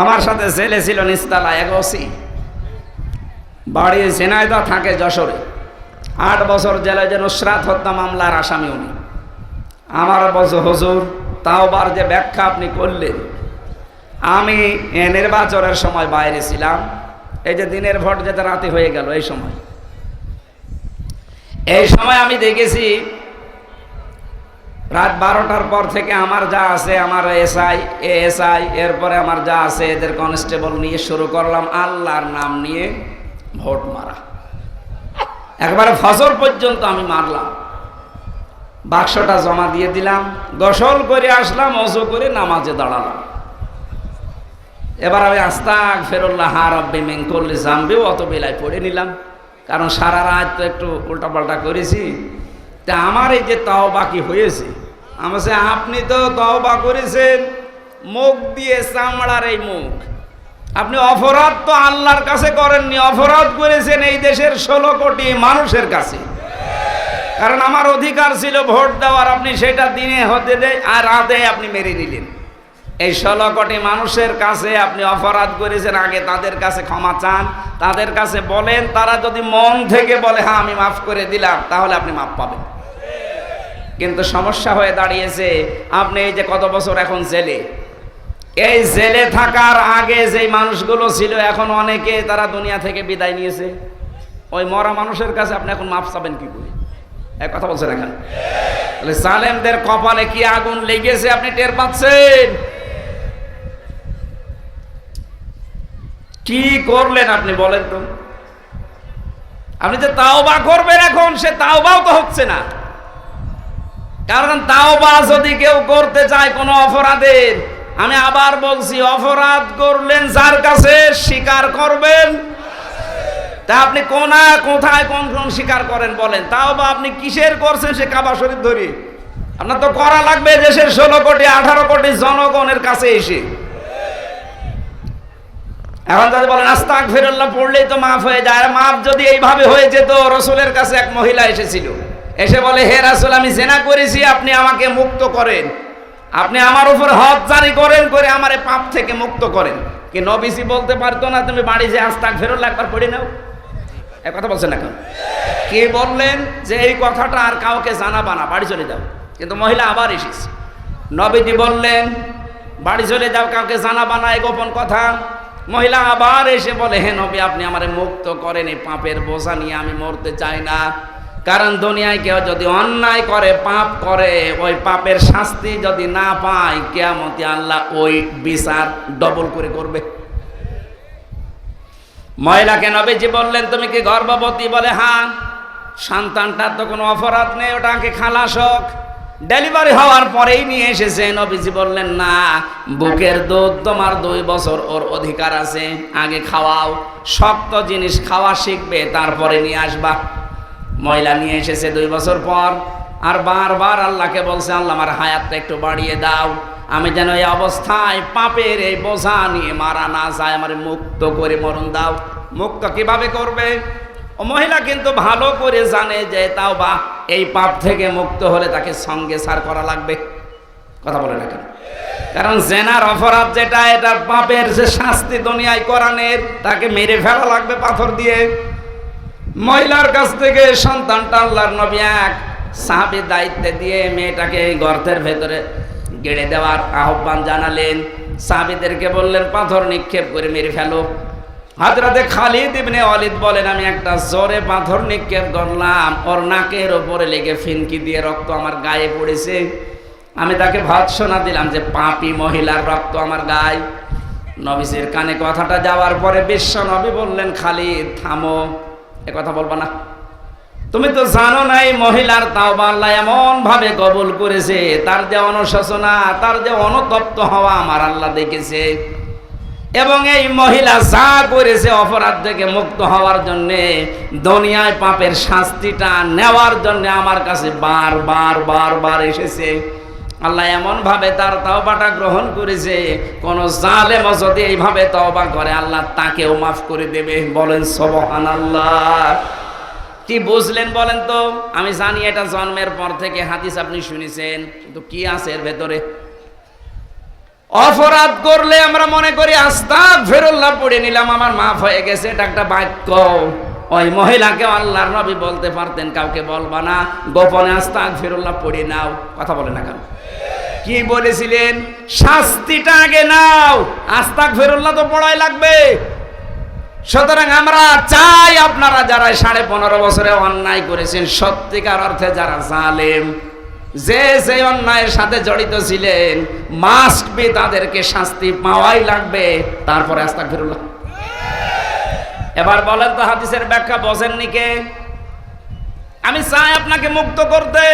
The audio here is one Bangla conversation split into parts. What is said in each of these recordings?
আমার সাথে জেলে ছিল নিস্তালা, এক ওসি। বাড়ি ঝিনাইদা থাকে যশোরে। আট বছর জেলায় যে নুসরাত হত্যা মামলার আসামি উনি। আমার বছর হজুর, তাওবার যে ব্যাখ্যা আপনি করলেন, আমি এ নির্বাচনের সময় বাইরে ছিলাম। এই যে দিনের ভোট যেতে রাতে হয়ে গেল এই সময়। এই সময় আমি দেখেছি রাত বারোটার পর থেকে আমার যা আছে, আমার এসআই, এএসআই, এরপরে আমার যা আছে, এদের কনস্টেবল নিয়ে শুরু করলাম, আল্লাহর নাম নিয়ে ভোট মারা। একবারে ফসল পর্যন্ত আমি মারলাম। বাক্সটা জমা দিয়ে দিলাম, গোসল করে আসলাম, অজু করে নামাজে দাঁড়ালাম। এবার আমি আস্তাক ফেরুল্লাহ হার মেন করলে জামবেও অত বেলায় পড়ে নিলাম, কারণ সারা রাত তো একটু উল্টাপাল্টা করেছি। তা আমার এই যে তাও বাকি হয়েছে আমার সে আপনি তো তওবা করেছেন, মুখ দিয়ে চামড়ার এই মুখ। আপনি অপরাধ তো আল্লাহর কাছে করেননি, অপরাধ করেছেন এই দেশের ষোলো কোটি মানুষের কাছে। কারণ আমার অধিকার ছিল ভোট দেওয়ার, আপনি সেটা দিনে, হতে দেয় আর রাতে আপনি মেরে নিলেন। এই ষোলো কোটি মানুষের কাছে আপনি অপরাধ করেছেন, আগে তাদের কাছে ক্ষমা চান, তাদের কাছে বলেন, তারা যদি মন থেকে বলে হ্যাঁ আমি মাফ করে দিলাম, তাহলে আপনি মাফ পাবেন। কিন্তু সমস্যা হয়ে দাঁড়িয়েছে, আপনি এই যে কত বছর এখন জেলে? এই জেলে থাকার আগে যেই মানুষগুলো ছিল, এখন অনেকে তারা দুনিয়া থেকে বিদায় নিয়েছে। ওই মরা মানুষের কাছে আপনি এখন মাফ চাবেন কি করে? এক কথা বলছেন এখন। তাহলে সালেমদের কপালে কি আগুন লেগেছে আপনি টের পাচ্ছেন? কি করলেন আপনি বলেন তো? আপনি যে তাওবা করবেন এখন, সে তাওবাও তো হচ্ছে না। কারণ তাওবা যদি কেউ করতে চায় কোনো অপরাধের, আমি আবার বলছি, অপরাধ করলেন যার কাছে স্বীকার করবেন? তা আপনি কোনা, কোথায়, কোন কোন স্বীকার করেন বলেন। তাও বা আপনি কিসের করছেন সে কাবা শরীফ ধরি? আপনার তো করা লাগবে দেশের ষোলো কোটি, আঠারো কোটি জনগণের কাছে এসে। এখন যদি বলেন আস্তাক ফেরল্লাহ পড়লেই তো মাফ হয়ে যায়। মাফ যদি এইভাবে হয়ে যেত, রসুলের কাছে এক মহিলা এসেছিল। এসে বলে, হে রাসুল, আমি জেনা করেছি, আপনি আমাকে মুক্ত করেন। আপনি আমার উপর হজ জারি করেন, করে আমার পাপ থেকে মুক্ত করেন। কি নবিসি বলতে পারতো না, তুমি বাড়ি যে আস্তাক ফেরল্লাহ একবার পড়ে নাও। এক কথা বলছেন এখন কে বললেন যে, এই কথাটা আর কাউকে জানাবা না, বাড়ি চলে যাও। কিন্তু মহিলা আবার এসেছে। নবীজি বললেন, বাড়ি চলে যাও, কাউকে জানাবা না, এই গোপন কথা। মহিলা আবার এসে বলে, হে নবী, আপনি আমারে মুক্ত করেন, এই পাপের বোঝা নিয়ে আমি মরতে চাই না। কারণ দুনিয়ায় কেউ যদি অন্যায় করে, পাপ করে, ওই পাপের শাস্তি যদি না পায়, কেয়ামতি আল্লাহ ওই বিচার ডবল করে করবে। মহিলাকে নবীজি বললেন, তুমি কি গর্ভবতী? বলে হ্যাঁ সন্তানটার তো কোনো অপরাধ নেই ওটাকে খালাস হোক। ডেলিভারি হওয়ার পরেই নিয়ে এসেছে, নবীজি বললেন, না, বুকের দুধ তোমার দুই বছর ওর অধিকার আছে, আগে খাওয়াও, শক্ত জিনিস খাওয়া শিখবে, তারপরে নিয়ে আসবা। মহিলা নিয়ে এসেছে দুই বছর পর। আর বারবার আল্লাহকে বলছে, আল্লাহ, আমার হায়াতটা একটু বাড়িয়ে দাও। আমি যেন এই অবস্থায় পাপের এই বোঝা নিয়ে মারা না যায়, আমার মুক্ত করে মরণ দাও। মুক্ত কীভাবে করবে? ও মহিলা কিন্তু ভালো করে জানে যে তাও বা এই পাপ থেকে মুক্ত হলে তাকে সঙ্গে সার করা লাগবে। কথা বলে না কেন কারণ জেনার অপরাধ যেটা, এটা পাপের যে শাস্তি দুনিয়ায় করানের, তাকে মেরে ফেলা লাগবে পাথর দিয়ে। মহিলার কাছ থেকে সন্তানটা আল্লাহর নবী এক সাহাবির দায়িত্বে দিয়ে মেয়েটাকে গর্তের ভেতরে গেড়ে দেওয়ার আহ্বান জানালেন। সাহাবিদেরকে বললেন, পাথর নিক্ষেপ করে মেরে ফেলো। হাজরাতে খালিদ ইবনে অলিদ বলেন, আমি একটা জোরে পাথর নিক্ষেপ করলাম, ওর নাকের ওপরে লেগে ফিনকি দিয়ে রক্ত আমার গায়ে পড়েছে। আমি তাকে ভৎসনা দিলাম যে, পাপি মহিলার রক্ত আমার গায়ে। নবিসের কানে কথাটা যাওয়ার পরে বিশ্ব নবী বললেন, খালিদ, থামো। এ কথা বলবা না। তুমি তো জানো না এই মহিলার তাও আল্লাহ এমন ভাবে কবুল করেছে। তার যে অনুশোচনা, তার যে অনুতপ্ত হওয়া আমার আল্লাহ দেখেছে। এবং এই মহিলা যা করেছে অপরাধ থেকে মুক্ত হওয়ার জন্য, দুনিয়ায় পাপের শাস্তিটা নেওয়ার জন্য আমার কাছে বার বার বার বার এসেছে। আল্লাহ এমন ভাবে তার তওবাটা গ্রহণ করেছে, কোন জালেম যদি এইভাবে তওবা করে, আল্লাহ তাকেও মাফ করে দেবে। বলেন সবহান আল্লাহ কি বুঝলেন বলেন তো? আমি জানি এটা জন্মের পর থেকে হাদিস আপনি শুনেছেন, কিন্তু কি আছে এর ভেতরে? অপরাধ করলে আমরা মনে করি আস্তা ফেরল্লা পড়ে নিলাম, আমার মাফ হয়ে গেছে, এটা একটা বাক্য। ওই মহিলাকে আল্লাহর নবী বলতে পারতেন, কাউকে বলবা না, গোপনে আস্তা ফেরল্লা পড়ে নাও, কথা বলে না কেন? কি বলেছিলেন? শাস্তিটা আগে নাও। আস্তাক ফেরুল্লাহ তো পড়াই লাগবে। সুতরাং আমরা চাই আপনারা যারা সাড়ে পনেরো বছরে অন্যায় করেছেন, সত্যিকার অর্থে যারা জালেম, যে যে অন্যায়ের সাথে জড়িত ছিলেন মাস্ট বি তাদেরকে শাস্তি পাওয়াই লাগবে। তারপরে আস্তাক ফিরুল্লাহ এবার বলেন তো হাদিসের ব্যাখ্যা বোঝেননি কে? আমি চাই আপনাকে মুক্ত করতে।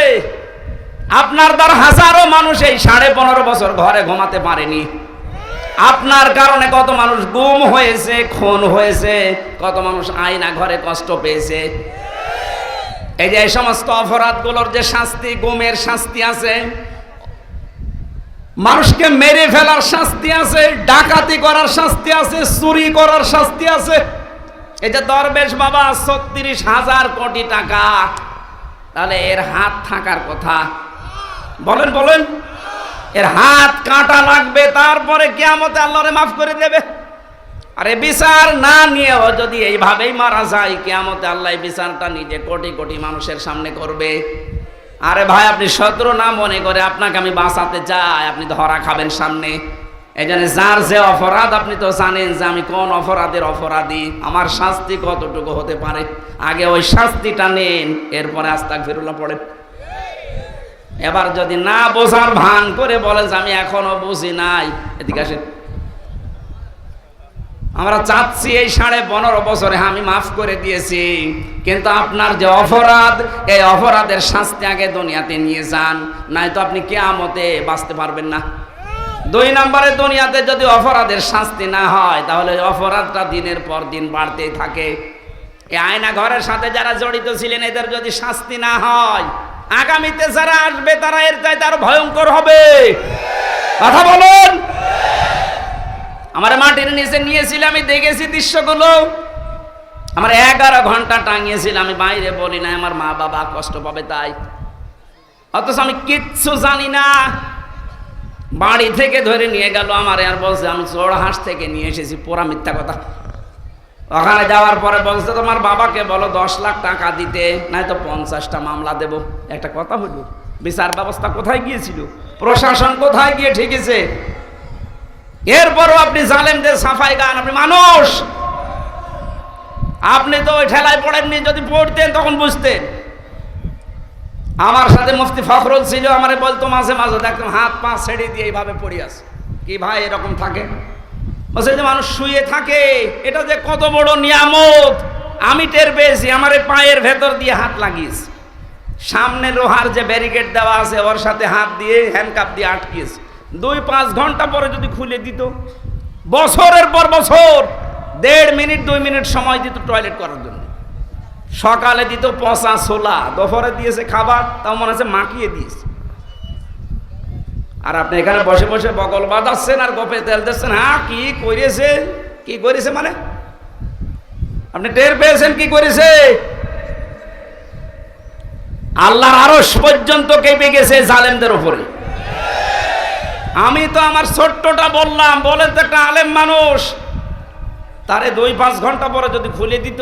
আপনার দ্বারা হাজারো মানুষ এই সাড়ে পনেরো বছর ঘরে ঘুমাতে পারেনি। আপনার কারণে কত মানুষ গুম হয়েছে, খুন হয়েছে, কত মানুষ আয়না ঘরে কষ্ট পেয়েছে। এই যে এই সমস্ত অপরাধগুলোর যে শাস্তি, গুমের শাস্তি আছে, মানুষকে মেরে ফেলার শাস্তি আছে, ডাকাতি করার শাস্তি আছে, চুরি করার শাস্তি আছে। এই যে দরবেশ বাবা ছত্রিশ হাজার কোটি টাকা, তাহলে এর হাত থাকার কথা। বলেন বলেন। এর হাত, কাঁটা লাগবে, তারপরে কেয়ামতে আল্লাহরে মাফ করে দেবে। আরে বিচার না নিয়েও যদি এইভাবেই মারা যায়, কেয়ামতে আল্লাহ বিচারটা নিজে কোটি কোটি মানুষের সামনে করবে। আরে ভাই, আপনি শত্রু না মনে করে আপনাকে আমি বাঁচাতে চাই, আপনি ধরা খাবেন সামনে। এই জন্য যার যে অপরাধ, আপনি তো জানেন যে আমি কোন অপরাধের অপরাধী। আমার শাস্তি কতটুকু হতে পারে? আগে ওই শাস্তিটা নেন, এরপরে আস্তাক ফিরুল্লাহ পড়েন এবার যদি না বোঝার ভান করে বলেন আমি এখনও বুঝি নাই, এদিকে আসেন। আমরা চাচ্ছি এই সাড়ে পনেরো বছরে আমি মাফ করে দিয়েছি, কিন্তু আপনার যে অপরাধ, এই অপরাধের শাস্তি আগে দুনিয়াতে নিয়ে যান নাই তো আপনি কেয়ামতে বাঁচতে পারবেন না। দুই নম্বরে দুনিয়াতে যদি অপরাধের শাস্তি না হয়, তাহলে অপরাধটা দিনের পর দিন বাড়তেই থাকে। এই আয়না ঘরের সাথে যারা জড়িত ছিলেন, এদের যদি শাস্তি না হয় আগামীতে যারা আসবে, তারা এর চাইতে আরও ভয়ঙ্কর হবে। কথা বলুন। আমার মাটির নিচে নিয়েছিলাম আমি, দেখেছি দৃশ্যগুলো। আমার এগারো ঘণ্টা টাঙিয়েছিল, আমি বাইরে বলি না আমার মা বাবা কষ্ট পাবে তাই। অথচ আমি কিচ্ছু জানি না। বাড়ি থেকে ধরে নিয়ে গেল আমার আর বলছে, আমি চোড়হাঁস থেকে নিয়ে এসেছি, পোড়া মিথ্যা কথা। ওখানে যাওয়ার পরে বলছে, তোমার বাবাকে বলো, দশ লাখ টাকা দিতে নাই তো পঞ্চাশটা মামলা দেব। একটা কথা হলো, বিচার ব্যবস্থা কোথায় গিয়েছিল? প্রশাসন কোথায় গিয়ে ঠিকেছে? এরপরও আপনি জালেমদের সাফাই গান, আপনি মানুষ! আপনি তো ওই ঠেলায় পড়েননি যদি পড়তেন তখন বুঝতেন। আমার সাথে মুফতি ফখরুল ছিল, আমারে বলতো মাঝে মাঝে দেখতাম হাত পা ছেড়ে দিয়ে এইভাবে পড়ে আছে কি ভাই, এরকম থাকে? বলছে যে মানুষ শুয়ে থাকে, এটা যে কত বড় নিয়ামত। আমি টের পেয়েছি, আমার পায়ের ভেতর দিয়ে হাত লাগিয়েছে। সামনে লোহার যে ব্যারিকেড দেওয়া আছে, ওর সাথে হাত দিয়ে হ্যান্ডকাপ দিয়ে আটকিয়েছে দুই পাঁচ ঘণ্টা পরে যদি খুলে দিত, বছরের পর বছর, দেড় মিনিট, দুই মিনিট সময় দিত টয়লেট করার জন্য। সকালে দিত পচা ছোলা, দুপুরে দিয়েছে খাবার, তাও মনে হচ্ছে মাখিয়ে দিয়েছে। আর আপনি এখানে বসে বসে বগল বাঁধাচ্ছেন আর গপে তেল দিচ্ছেন। হ্যাঁ কি করেছে কি করেছে মানে? আপনি টের পেয়েছেন কি করেছে আল্লাহর আরস পর্যন্ত কেঁপে গেছে জালেমদের উপরে। আমি তো আমার ছোট্টটা বললাম, বলেন তো একটা আলেম মানুষ, তারে দুই পাঁচ ঘণ্টা পরে যদি খুলে দিত,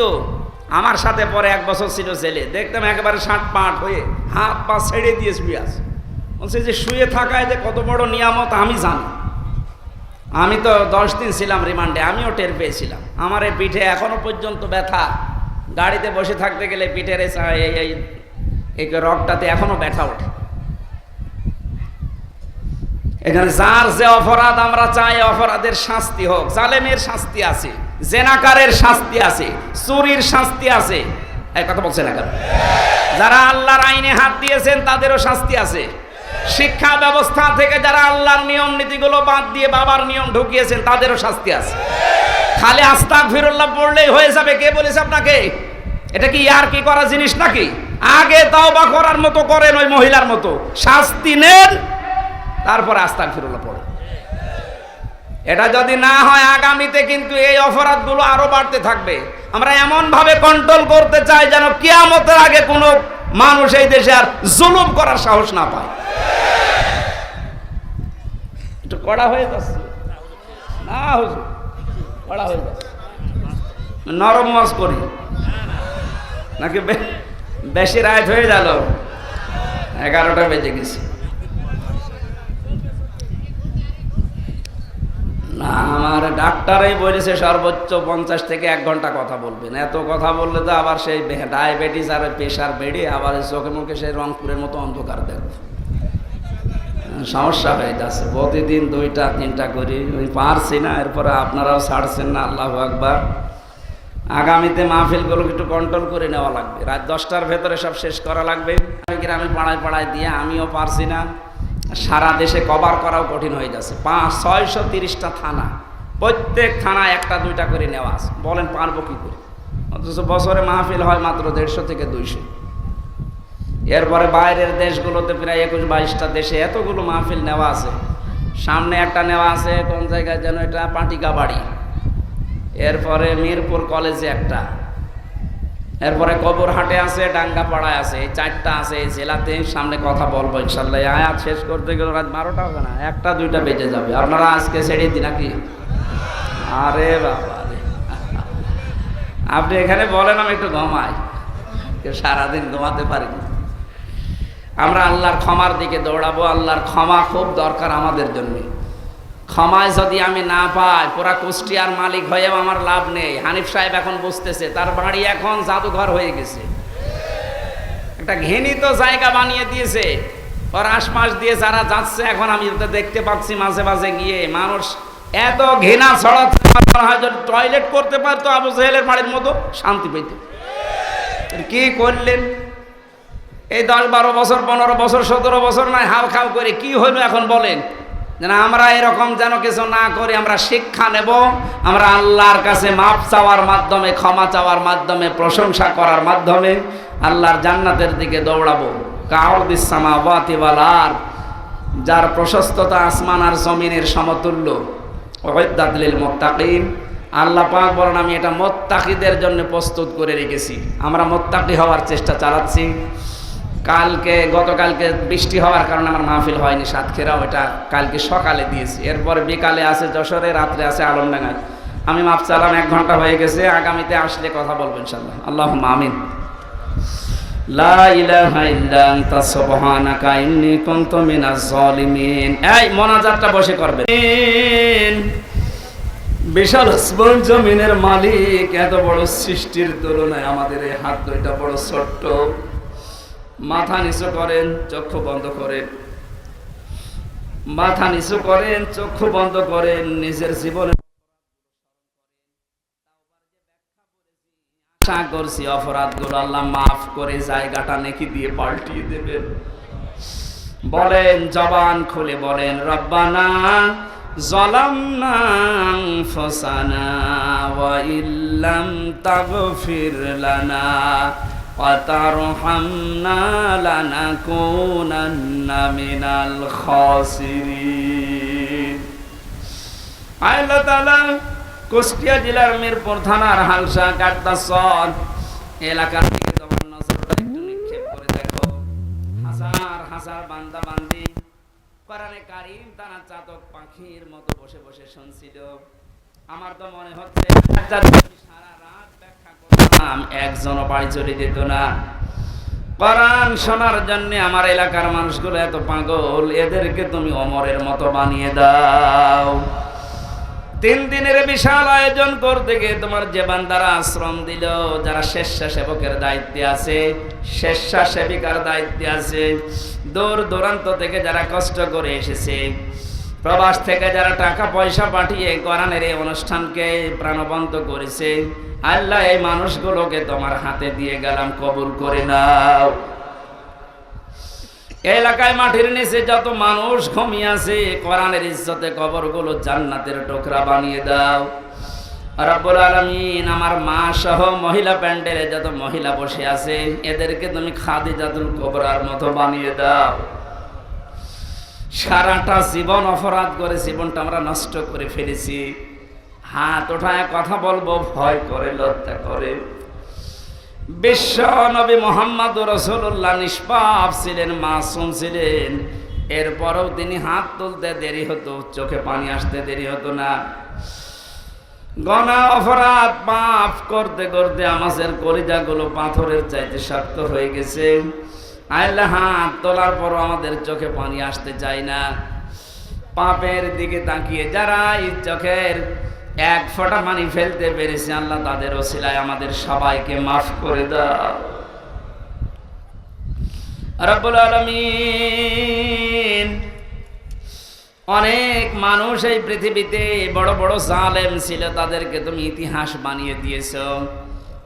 আমার সাথে পরে এক বছর ছিল ছেলে দেখতাম একেবারে ষাট পাট হয়ে হাত পা ছেড়ে দিয়ে শুয়ে আছে। বলছে যে শুয়ে থাকায় যে কত বড় নিয়ামত আমি জানি। আমি তো দশ দিন ছিলাম রিমান্ডে, আমিও টের পেয়েছিলাম। আমার এই পিঠে এখনও পর্যন্ত ব্যথা। গাড়িতে বসে থাকতে গেলে পিঠের এই এই- রগটাতে এখনও ব্যথা ওঠে। এখানে যার যে অপরাধ আমরা চাই অপরাধের শাস্তি হোক। জালেমের শাস্তি আছে, জেনাকারের শাস্তি আছে, চুরির শাস্তি আছে। এক কথা বলছে না যারা আল্লাহর আইনে হাত দিয়েছেন, তাদেরও শাস্তি আছে। শিক্ষা ব্যবস্থা থেকে যারা আল্লাহর নিয়ম নীতিগুলো বাদ দিয়ে বাবার নিয়ম ঢুকিয়েছেন, তাদেরও শাস্তি আছে। খালি আস্তাক ফিরুল্লাহ পড়লেই হয়ে যাবে, কে বলেছে আপনাকে? এটা কি আর কি করা জিনিস নাকি? আগে তাও বা করার মতো করেন ওই মহিলার মতো। শাস্তি নেন, তারপরে আস্তাক ফিরুল্লাহ পড়ে এটা যদি না হয়, আগামীতে কিন্তু এই অপরাধগুলো আরও বাড়তে থাকবে। আমরা এমন ভাবে কন্ট্রোল করতে চাই যেন কিয়ামতের আগে কোনো মানুষ এই দেশে আর জুলুম করার সাহস না পায় একটু একটু কড়া হয়ে যাচ্ছে। না, হুজুর, কড়া হয়ে যাচ্ছে। নরম ওয়াজ করি। নাকি বেশি রাত হয়ে গেল? এগারোটা বেজে গেছে। না, আমার ডাক্তারই বলেছে সর্বোচ্চ পঞ্চাশ থেকে এক ঘণ্টা কথা বলবেন। এত কথা বললে তো আবার সেই ডায়াবেটিস আর প্রেশার বেড়ে আবার চোখে মুখে সেই রংপুরের মতো অন্ধকার দেখবে। সমস্যা হয়ে যাচ্ছে। প্রতিদিন দুইটা, তিনটা করি। ওই পারছি না, এরপরে আপনারাও ছাড়ছেন না, আল্লাহ আকবার। আগামীতে মাহফিলগুলোকে একটু কন্ট্রোল করে নেওয়া লাগবে। রাত দশটার ভেতরে সব শেষ করা লাগবে। গ্রামে পাড়ায় পাড়ায় দিয়ে আমিও পারছি না। সারা দেশে কভার করাও কঠিন হয়ে যাচ্ছে। পাঁচ ছয়শো তিরিশটা থানা, প্রত্যেক থানায় একটা, দুইটা করে নেওয়া আছে। বলেন, পারব কী করে? অথচ বছরে মাহফিল হয় মাত্র দেড়শো থেকে দুইশো। এরপরে বাইরের দেশগুলোতে প্রায় একুশ বাইশটা দেশে এতগুলো মাহফিল নেওয়া আছে। সামনে একটা নেওয়া আছে, কোন জায়গায় যেন এটা? পাটিকা বাড়ি এরপরে মিরপুর কলেজে একটা। এরপরে কবরহাটে আছে, ডাঙ্গাপাড়ায় আছে চারটা আছে, এই জেলাতে সামনে কথা বলব ইনশাল্লাহ আয়াত শেষ করতে গেলে রাত বারোটা হবে না, একটা দুইটা বেজে যাবে। আপনারা আজকে ছেড়ে দিন নাকি? আরে বাবা রে। আপনি এখানে বলেন, আমি একটু ঘুমাই। সারাদিন ঘুমাতে পারি না আমরা আল্লাহর ক্ষমার দিকে দৌড়াবো, আল্লাহর ক্ষমা খুব দরকার আমাদের জন্য। ক্ষমায় যদি আমি না পাই, পুরা কুষ্টিয়ার মালিক হয়েও আমার লাভ নেই। হানিফ সাহেব এখন বুঝতেছে, তার বাড়ি এখন জাদুঘর হয়ে গেছে। একটা ঘেনিত জায়গা বানিয়ে দিয়েছে। ওর আশপাশ দিয়ে যারা যাচ্ছে, এখন আমি দেখতে পাচ্ছি মাঝে মাঝে গিয়ে মানুষ এত ঘৃণা ছড়াচ্ছে টয়লেট করতে পারতো আবু জাহেলের বাড়ির মতো শান্তি পেত। কি করলেন? এই দশ, বারো বছর, পনেরো বছর, সতেরো বছর নয় হাও খাও করে কি হইল এখন বলেন? যেন আমরা এরকম যেন কিছু না করে, আমরা শিক্ষা নেব, আমরা আল্লাহর কাছে মাপ চাওয়ার মাধ্যমে, ক্ষমা চাওয়ার মাধ্যমে, প্রশংসা করার মাধ্যমে আল্লাহর জান্নাতের দিকে দৌড়াবো। কাউদিসামাওয়াতিওয়ালার যার প্রশস্ততা আসমান আর জমিনের সমতুল্য। ওয়াইদাতলিল মুত্তাকিন। আল্লাহ পাক বলেন, আমি এটা মোত্তাকিদের জন্য প্রস্তুত করে রেখেছি। আমরা মোত্তাকি হওয়ার চেষ্টা চালাচ্ছি। কালকে, গতকালকে বৃষ্টি হওয়ার কারণে আমার মাহফিল হয়নি সাতক্ষীরা ওটা কালকে সকালে দিয়েছি। এরপর বিকালে আছে যশোরে, রাত্রে আছে আলমডাঙ্গায়। আমি মাপ চালাম, এক ঘণ্টা হয়ে গেছে, আগামীতে আসলে কথা বলব ইনশাল্লাহ আল্লাহ আমিন। বসে বিশাল জমিনের মালিক, এত বড় সৃষ্টির তুলনায় আমাদের এই হাত দুইটা বড় ছোট্ট। মাথা নিচু করেন, চক্ষু বন্ধ করেন। মাথা নিচু করেন, চক্ষু বন্ধ করেন, নিজের জীবনে আশা করছি অপরাধগুলো আল্লাহ মাফ করে জায়গাটা নেকি দিয়ে পাল্টিয়ে দেবেন। বলেন, জবান খুলে বলেন, রব্বানা জলামনা ফসানা ওয়া ইল্লাম তাগফির লানা। وترحمنا لنكونن من الخاسرين আল্লাহ তাআলা কুষ্টিয়া জেলার মিরপুর থানার হালসা কাটতাসর এলাকার দিকে তোমার নজরটা একটু নিক্ষেপ করে দেখো হাজার হাজার বান্দা বান্দি কোরআনে কারিম তারা চাতক পাখির মতো বসে বসে শুনছিল আমার তো মনে হচ্ছে সারা রাত করলাম একজনও বাড়ি চলে যেত না। কোরআন শোনার জন্য আমার এলাকার মানুষগুলো এত পাগল, এদেরকে তুমি অমরের মতো বানিয়ে দাও। তিন দিনের বিশাল আয়োজন করতে গিয়ে তোমার যে বান্দারা আশ্রম দিল, যারা স্বেচ্ছাসেবকের দায়িত্বে আছে, স্বেচ্ছাসেবিকার দায়িত্বে আছে, দূর দূরান্ত থেকে যারা কষ্ট করে এসেছে, প্রবাস থেকে যারা টাকা পয়সা পাঠিয়ে কোরআনের এই অনুষ্ঠানকে প্রাণবন্ত করেছে আল্লাহ, এই মানুষগুলোকে তোমার হাতে দিয়ে গেলাম, কবুল করে নাও। এলাকায় মাটির নিচে যত মানুষ ঘুমিয়ে আছে, কোরআনের ইজ্জতে কবরগুলো জান্নাতের টুকরা বানিয়ে দাও। রব্বুল আলামিন, আমার মা সহ মহিলা প্যান্ডেলে যত মহিলা বসে আছে, এদেরকে তুমি খাদিজাতুল কবরার মতো বানিয়ে দাও। সারাটা জীবন অপরাধ করে জীবনটা আমরা নষ্ট করে ফেলেছি। হাত ওঠায় কথা বলব, ভয় করে, লজ্জা করে। বিশ্ব নবী মোহাম্মদ রসুল্লাহ নিষ্পাপ ছিলেন, মাসুম ছিলেন। এরপরেও তিনি হাত তুলতে দেরি হতো, চোখে পানি আসতে দেরি হতো না। গনা অপরাধ পাপ করতে করতে আমাদের কলিজাগুলো পাথরের চাইতে শক্ত হয়ে গেছে। আল্লাহ হাত তোলার পরও আমাদের চোখে পানি আসতে চায় না। পাপের দিকে তাকিয়ে যারা এই চোখের এক ফোঁটা পানি ফেলতে পেরেছি, আল্লাহ তাদের ওসিলায় আমাদের সবাইকে মাফ করে দাও। আলমিন, অনেক মানুষ এই পৃথিবীতে বড় বড় জালেম ছিল, তাদেরকে তুমি ইতিহাস বানিয়ে দিয়েছ।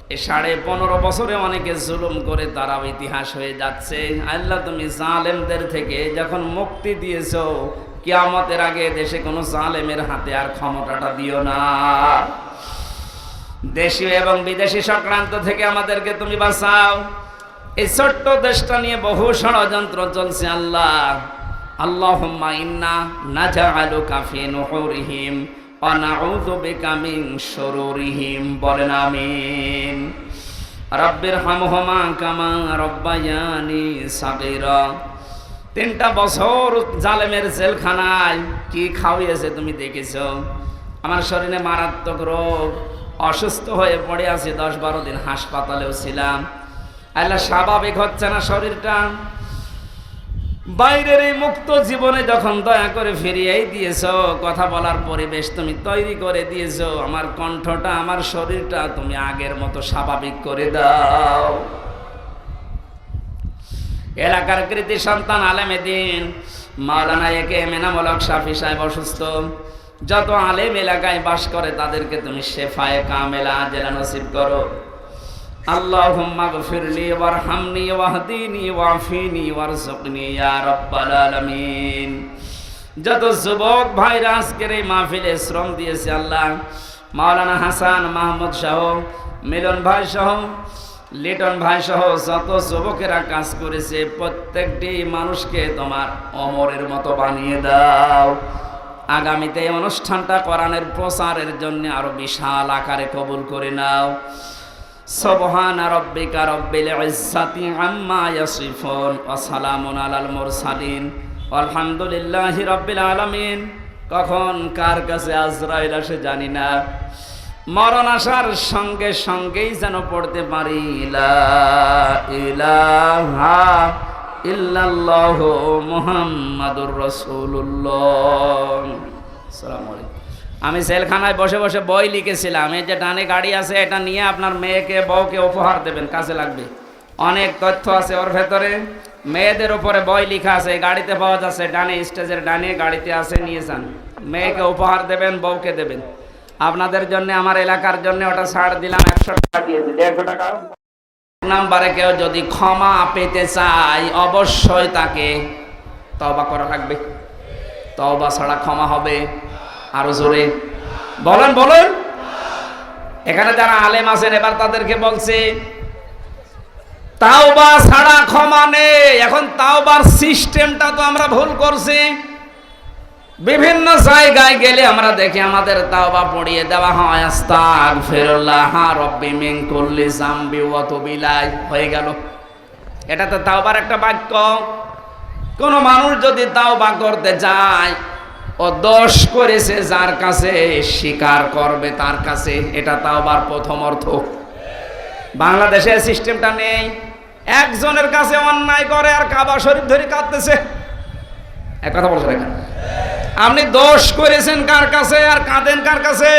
এ সাড়ে পনেরো বছরে অনেকে জুলুম করে তারাও ইতিহাস হয়ে যাচ্ছে। আল্লাহ তুমি জালেমদের থেকে যখন মুক্তি দিয়েছ কিয়ামতের আগে দেশে কোনো জালেমের হাতে আর ক্ষমতাটা দিও না। দেশীয় এবং বিদেশি সংক্রান্ত থেকে আমাদেরকে তুমি বাঁচাও। এই ছোট্ট দেশটা নিয়ে বহু ষড়যন্ত্র চলছে আল্লাহ। আল্লাহুম্মা ইন্না নাজআলুকা ফি নুহুরিহিম বলেন আমিন। কামা রব্বায়ানি সাগীরা। তিনটা বছর জালেমের জেলখানায় কি খাওয়িয়েছে তুমি দেখেছ? আমার শরীরে মারাত্মক রোগ, অসুস্থ হয়ে পড়ে আছি, দশ বারো দিন হাসপাতালেও ছিলাম। আল্লাহ স্বাভাবিক হচ্ছে না শরীরটা। বাইরের এই মুক্ত জীবনে যখন দয়া করে ফিরিয়েই দিয়েছ, কথা বলার পরিবেশ তুমি তৈরি করে দিয়েছ, আমার কণ্ঠটা, আমার শরীরটা তুমি আগের মতো স্বাভাবিক করে দাও। এলাকার কৃতি সন্তান আলেমেদিন মাওলানা একে মেনামলক সাফি সাহেব অসুস্থ। যত আলেম এলাকায় বাস করে তাদেরকে তুমি শেফায়ে কামেলা জেলা নসিব করো। আল্লাহুম্মা গফিরলি ওয়ারহামনি ওয়াহদিনি ওয়াফিনি ওয়ারযুকনি ইয়া রাব্বাল আলামিন। যত যুবক ভাইরা আজকের এই মাহফিলে শ্রম দিয়েছে আল্লাহ, মাওলানা হাসান মাহমুদ শাহ মিলন ভাই সহ লিটন ভাই সহ যত যুবকেরা কাজ করেছে, প্রত্যেকটি মানুষকে তোমার অমরের মতো বানিয়ে দাও। আগামীতে এই অনুষ্ঠানটা কোরআনের প্রচারের জন্য আরও বিশাল আকারে কবুল করে নাও। সবহান রব্বিকা রব্বিল ইজ্জাতি আম্মা ইয়াসিফুন ওয়া সালামুন আলাল মুরসালিন। আলহামদুলিল্লাহি রাব্বিল আলামিন। কখন কার কাছে আজরাইল আসে জানি না। মরণ আসার সঙ্গে সঙ্গেই যেন পড়তে পারি মুহাম্মাদুর আমি সেলখানায় বসে বসে বই লিখেছিলাম, এই যে ডানে গাড়ি আছে, এটা নিয়ে আপনার মেয়েকে, বউকে উপহার দেবেন, কাজে লাগবে। অনেক তথ্য আছে ওর ভেতরে, মেয়েদের উপরে বই লিখা আছে গাড়িতে পাওয়া যাচ্ছে, ডানে স্টেজের ডানে গাড়িতে আছে, নিয়ে যান। মেয়েকে উপহার দেবেন, বউকে দেবেন। আপনাদের জন্য, আমার এলাকার জন্য ওটা ছাড় দিলাম, একশো টাকা দিয়েছি, দেড়শো টাকা। নাম্বারে কেউ যদি ক্ষমা পেতে চায়, অবশ্যই তাকে তবা করা লাগবে। তবা ছাড়া ক্ষমা হবে আরও জোরে। বলেন বলেন। এখানে যারা আলেম আছেন, এবার তাদেরকে বলছে, তাওবা ছাড়া ক্ষমা নেই। এখন তাওবার সিস্টেমটা তো আমরা ভুল করছি। বিভিন্ন জায়গায় গেলে আমরা দেখি আমাদের তাওবা পড়িয়ে দেওয়া হয়, আস্তাগফিরুল্লাহ রব্বি মিন কুল্লি জামবি ওয়া তুবিলাই হয়ে গেল। এটা তো তাওবার একটা বাক্য, কোন মানুষ যদি তাওবা করতে যায়, ও দোষ করেছে যার কাছে, স্বীকার করবে তার কাছে, এটা তাওবার প্রথম অর্থ। বাংলাদেশে সিস্টেমটা নেই। একজনের কাছে অন্যায় করে আর কাবা শরীফ ধরে কাঁদতেছে। এক কথা বলছেন এখানে আপনি দোষ করেছেন কার কাছে আর কাঁদেন কার কাছে?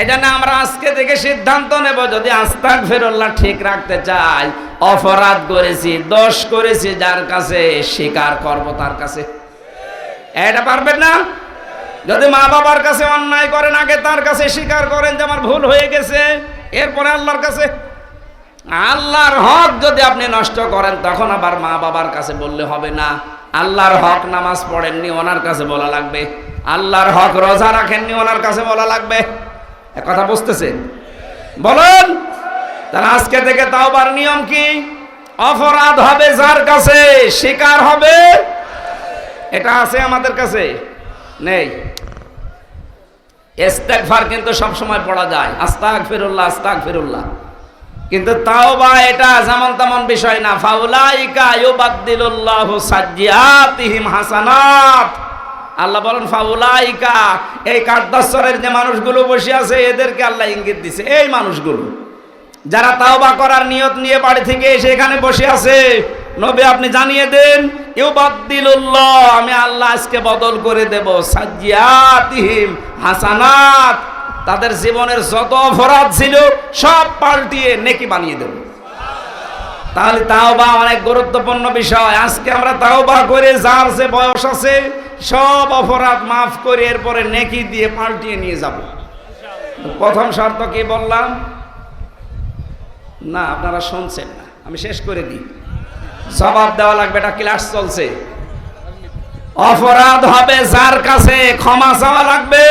এই জন্য আমরা আজকে থেকে সিদ্ধান্ত নেব, যদি আস্তাক ফেরল্লাহ ঠিক রাখতে চাই, অপরাধ করেছি, দোষ করেছি, যার কাছে স্বীকার করব তার কাছে। এটা পারবেন না? যদি মা বাবার কাছে অন্যায় করেন, আগে তার কাছে স্বীকার করেন যে আমার ভুল হয়ে গেছে, এরপরে আল্লাহর কাছে। আল্লাহর হক যদি আপনি নষ্ট করেন, তখন আবার মা বাবার কাছে বললে হবে না। আল্লাহর হক নামাজ পড়েননি, ওনার কাছে বলা লাগবে। আল্লাহর হক রোজা রাখেননি, ওনার কাছে বলা লাগবে। কথা বুঝতেছেন বলুন, তাহলে আজকে থেকে তাওবার নিয়ম কি? অপরাধ হবে যার কাছে, শিকার হবে। এটা আছে আমাদের কাছে? নেই। ইস্তেগফার কিন্তু সব সময় পড়া যায়। আস্তাগ ফিরুল্লাহ আস্তাগ ফিরুল্লাহ কিন্তু তাও বা এটা যেমন তেমন বিষয় না। ফাউলাইকা হাসানাত। আল্লাহ বলেন, ফাউলাইকা, এই কাদ্দাসরের যে মানুষগুলো বসে আছে, এদেরকে আল্লাহ ইঙ্গিত দিছে। এই মানুষগুলো, যারা তাওবা করার নিয়ত নিয়ে বাড়ি থেকে এসে এখানে বসে আছে, নবী আপনি জানিয়ে দেন ইউ ইউবাদদিলুল্লাহ, আমি আল্লাহ আজকে বদল করে দেব। সাজ্জিয়াতিহিম হাসানাত। তাদের জীবনের যত অপরাধ ছিল, সব পাল্টিয়ে নেকি বানিয়ে দেব। তাহলে তাও বা অনেক গুরুত্বপূর্ণ বিষয়। আজকে আমরা তাও বা করে যার যে বয়স আছে, সব অপরাধ মাফ করে এরপরে নেকি দিয়ে পাল্টিয়ে নিয়ে যাব। প্রথম শর্ত কি বললাম? না, আপনারা শুনছেন না। আমি শেষ করে দিই। জবাব দেওয়া লাগবে, এটা ক্লাস চলছে। অপরাধ হবে যার কাছে ক্ষমা চাওয়া লাগবে।